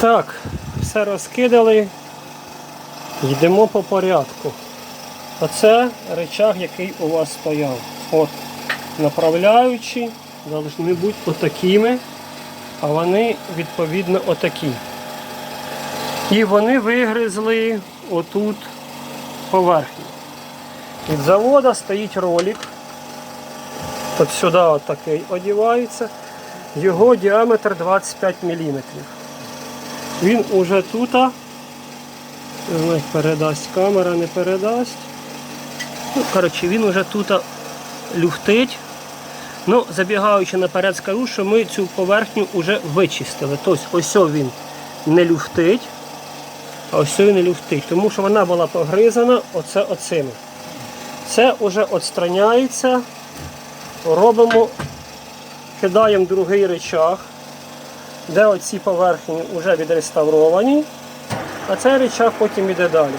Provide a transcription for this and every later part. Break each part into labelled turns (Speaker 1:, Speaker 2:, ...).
Speaker 1: Так, все розкидали. Йдемо по порядку. Оце речах, який у вас стояв. От, направляючі повинні бути отакими, а вони відповідно отакі. І вони вигризли отут поверхню. Від завода стоїть ролик. От сюди отакий одівається. Його діаметр 25 мм. Він уже тут. Передасть камера, не передасть. Ну, коротше, він уже тут люфтить. Ну, забігаючи наперед, скажу, що ми цю поверхню вже вичистили. Тобто ось він не люфтить, а ось він не люфтить. Тому що вона була погризана оце оцими. Це вже відстраняється. Робимо, кидаємо другий речах, де оці поверхні вже відреставровані, а цей речах потім іде далі.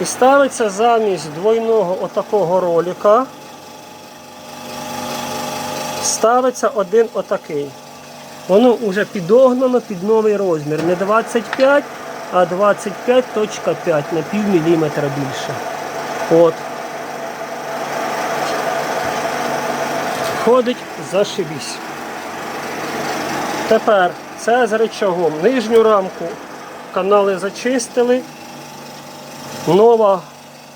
Speaker 1: І ставиться замість двойного отакого ролика, ставиться один отакий. Воно вже підогнано під новий розмір. Не 25, а 25.5 на пів міліметра більше. От. Ходить зашибісь. Тепер це з речагом. Нижню рамку канали зачистили. Нова,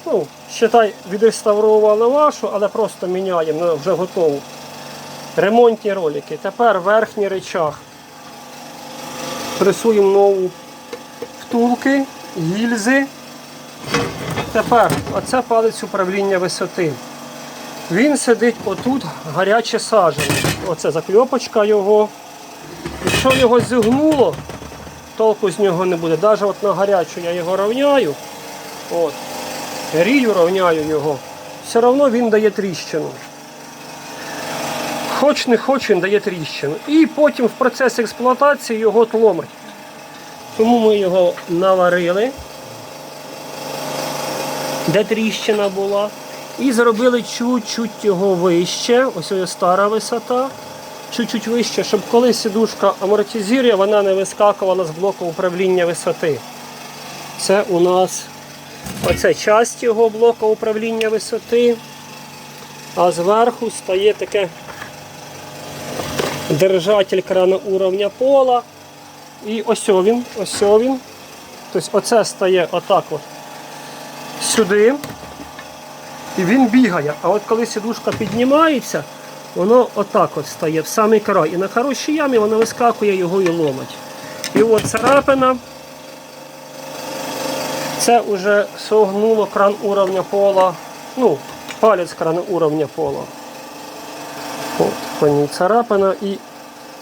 Speaker 1: ну, считай, відреставрували вашу, але просто міняємо, ну, вже готову. Ремонтні ролики. Тепер верхній речах. Пресуємо нову втулки, гільзи. Тепер оце палець управління висоти. Він сидить отут гаряче сажене. Оце закльопочка його. Якщо його зігнуло, толку з нього не буде. Навіть от на гарячу я його рівняю. От. Рію рівняю його. Все одно він дає тріщину. Хоч не хоч він дає тріщину. І потім в процесі експлуатації його тломить. Тому ми його наварили, де тріщина була. І зробили чуть-чуть його вище. Ось його стара висота. Чуть-чуть вище, щоб коли сідушка амортизує, вона не вискакувала з блоку управління висоти. Це у нас оце часть його блоку управління висоти. А зверху стає таке держатель крана уровня пола. І ось він, ось він. Тобто оце стає отак от сюди. І він бігає. А от коли сідушка піднімається, воно отак от стає в самий край. І на хорошій ямі воно вискакує його і ломить. І от царапина. Це вже согнуло кран уровня пола. Ну, палець крана уровня пола. От, по ній царапина і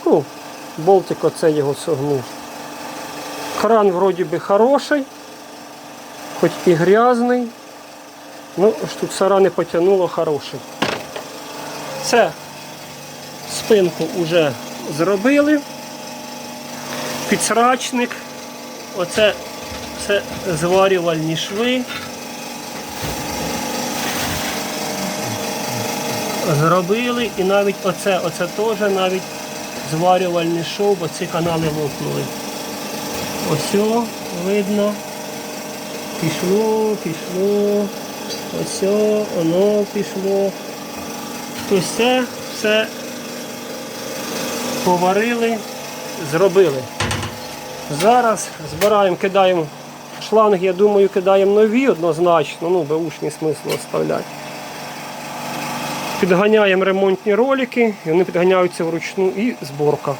Speaker 1: ну, болтик оце його согнув. Кран вроді би хороший, хоч і грязний. Ну, штуцера не потягнуло хороший. Це спинку вже зробили. Підсрачник. Оце все зварювальні шви. Зробили і навіть оце, оце теж навіть зварювальний шов, бо ці канали лопнули. Ось видно. Пішло, пішло. Ось о, воно пішло. То все, все поварили, зробили. Зараз збираємо, кидаємо шланги, я думаю, кидаємо нові однозначно, ну, беушні смислу оставляти. Підганяємо ремонтні ролики, і вони підганяються вручну і зборка.